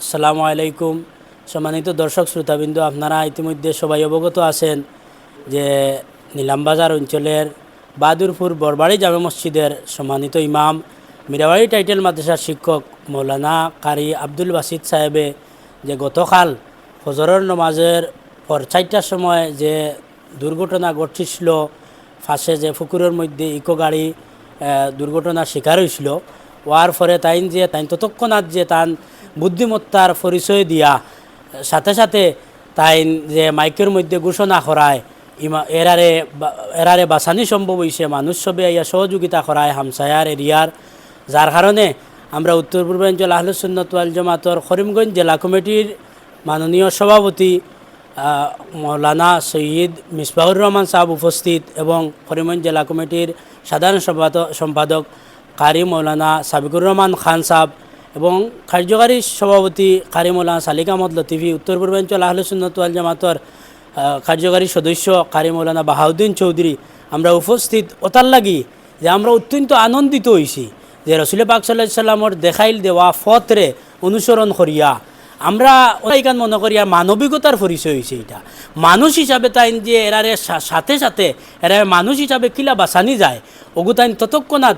আসসালামু আলাইকুম। সম্মানিত দর্শক শ্রোতাবিন্দু, আপনারা ইতিমধ্যে সবাই অবগত আছেন যে নীলামবাজার অঞ্চলের বাহাদুরপুর বরবাড়ি জামে মসজিদের সম্মানিত ইমাম, মিরাবাড়ি টাইটেল মাদ্রাসার শিক্ষক মৌলানা কারি আব্দুল বাসিদ সাহেবে যে গতকাল ফজরের নমাজের পর চারটার সময় যে দুর্ঘটনা ঘটিছিল, ফাঁসে যে পুকুরের মধ্যে ইকো গাড়ি দুর্ঘটনার শিকার হয়েছিল হওয়ার পরে তাইন যে তাই ততক্ষণাৎ যে তান বুদ্ধিমত্তার পরিচয় দিয়া। সাথে সাথে তাই যে মাইকের মধ্যে ঘোষণা করায় ইমা এরারে এরারে বাঁচানি সম্ভব হয়েছে মানুষ সবে ইয়া সহযোগিতা করায় হামসায়ার এরিয়ার যার কারণে আমরা উত্তর পূর্বাঞ্চল আহলুসুন্নত ওয়াল জামাতর করিমগঞ্জ জেলা কমিটির মাননীয় সভাপতি মৌলানা সৈয়দ মিসবাহুর রহমান সাহেব উপস্থিত এবং করিমগঞ্জ জেলা কমিটির সাধারণ সম্পাদক কারি মৌলানা সাবিকুর রহমান খান সাহেব এবং কার্যকারী সভাপতি কারি মৌলানা সালিক আহমদ লতিফি উত্তর পূর্বাঞ্চল আহলুসুন্নত ওয়াল জামাতর কার্যকারী সদস্য কারি মৌলানা বাহাউদ্দিন চৌধুরী। আমরা উপস্থিত ওতার লাগি যে আমরা অত্যন্ত আনন্দিত হয়েছি যে রসুল পাক সাল্লাহ সাল্লামর দেখাইল দেওয়া ফতরে অনুসরণ করিয়া আমরা এখান মনে করি আর মানবিকতার পরিচয় হয়েছে এটা। মানুষ হিসাবে তাই যে এরারে সাথে সাথে এরা মানুষ হিসাবে কিলা বাঁচানি যায়, ওগু তাইন ততক্ষণাৎ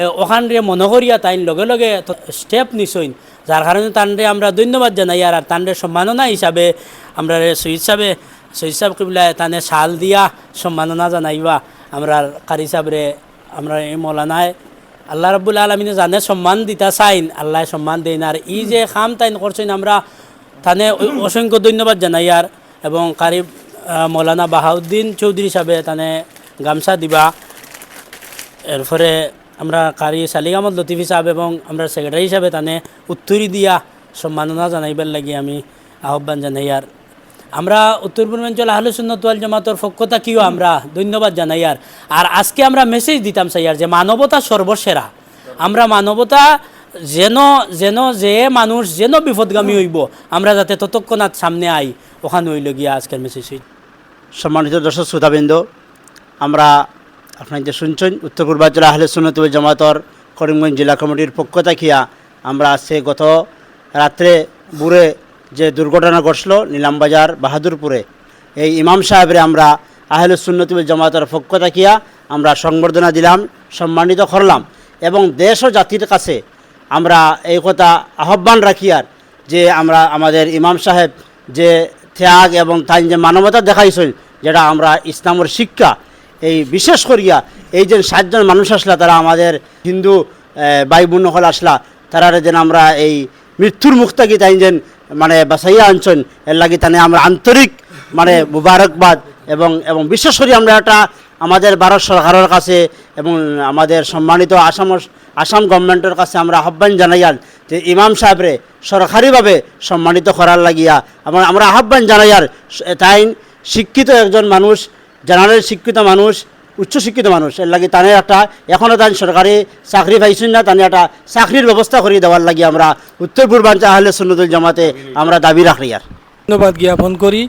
এ, ওখান মনে করিয়া তাইন লগে লগে স্টেপ নিছইন। যার কারণে তানরে আমরা ধন্যবাদ জানাই আর তানরে সম্মাননা হিসাবে আমরা শহীদ সাহেবে শহীদ সাহেব কিবলায় তানে শাল দিয়া সম্মাননা জানাইবা। আমরা কারি সাহেবরে আমরা এই মৌলানায় আল্লাহ রাব্বুল আলমিনে জানে সম্মান দিতা চাইন আল্লাহ সম্মান দেন আর ই যে খাম তাইন করছেন আমরা তানে অসংখ্য ধন্যবাদ জানাই আর এবং কারি মৌলানা বাহাউদ্দিন চৌধুরী সাহেবে তানে গামছা দিবা। এরপরে আমরা কারি সালিক আহমদ লতিফি সাহেব এবং আমরা সেক্রেটারি হিসাবে তানে উত্তরি দিয়া সম্মাননা জানাইবার লাগি আমি আহ্বান জানাই। আমরা উত্তর পূর্বাঞ্চল আহলে সুন্নতওয়াল জামাতর পক্ষতা কিও আমরা ধন্যবাদ জানাই। আর আর আজকে আমরা মেসেজ দিতাম সাইয়ার যে মানবতা সর্বসেরা। আমরা মানবতা যেন যেন যে মানুষ যেন বিপদগামী হইব, আমরা যাতে ততক্ষণাৎ সামনে আই, ওখানে হইল গিয়া আজকের মেসেজ সম্মানিত দর্শক, শ্রোতাবৃন্দ, আমরা আপনার যে শুনছেন, উত্তর পূর্বাঞ্চল আহলে সুন্নতুল জামাতর করিমগঞ্জ জেলা কমিটির পক্ষ থাকিয়া আমরা সে গত রাত্রে বুড়ে যে দুর্ঘটনা ঘটল নিলামবাজার বাহাদুরপুরে, এই ইমাম সাহেবরে আমরা আহলে সুন্নতুল জামাতর পক্ষ থাকিয়া আমরা সংবর্ধনা দিলাম, সম্মানিত করলাম এবং দেশ ও জাতির কাছে আমরা এই কথা আহ্বান রাখি আর যে আমরা আমাদের ইমাম সাহেব যে ত্যাগ এবং তাই যে মানবতা দেখাইছেন, যেটা আমরা ইসলামের শিক্ষা এই বিশেষ করিয়া এই যে সাতজন মানুষ আসলা, তারা আমাদের হিন্দু ভাই বোন হল আসলা তারা যেন আমরা এই মৃত্যুর মুখ থেকে তাই যেন মানে বাসাইয়া আনছেন এর লাগি তানে আমরা আন্তরিক মানে মুবারকবাদ এবং এবং বিশেষ করে আমরা একটা আমাদের ভারত সরকারের কাছে এবং আমাদের সম্মানিত আসাম আসাম গভর্নমেন্টের কাছে আমরা আহ্বান জানাইয়ান যে ইমাম সাহেবরে সরকারিভাবে সম্মানিত করার লাগিয়া এবং আমরা আহ্বান জানাইয়ার তাই শিক্ষিত একজন মানুষ জেনারেল শিক্ষিত মানুষ, উচ্চ শিক্ষিত মানুষ, এর লাগে তানে একটা এখনও তাই সরকারি চাকরি পাইছেন না, তানে একটা চাকরির ব্যবস্থা করে দেওয়ার লাগে আমরা উত্তর পূর্বাঞ্চল আহলে সুন্নতুল জামাতে আমরা দাবি রাখি আর। ধন্যবাদ জ্ঞাপন করি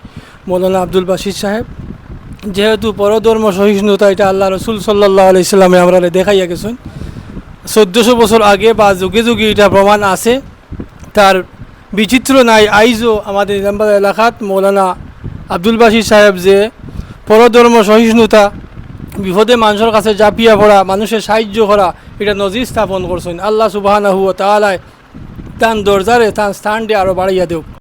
মৌলানা আব্দুল বাসির সাহেব। যেহেতু পরধর্ম সহিষ্ণুতা, এটা আল্লাহ রসুল সাল্লাহ আলাইসাল্লামে আমরা দেখাইয়া গেছেন। চোদ্দোশো বছর আগে বা যুগে যুগে এটা প্রমাণ আছে। তার বিচিত্র নাই আইজও আমাদের এলাকাত মৌলানা আব্দুল বাসির সাহেব যে পরধর্ম, সহিষ্ণুতা, বিপদে মানুষের কাছে জাপিয়া পড়া মানুষের সাহায্য করা, এটা নজির স্থাপন করছেন। আল্লাহ সুবাহ তাহলে তান দরজারে তার স্থানটি আরও বাড়াইয়া দেওক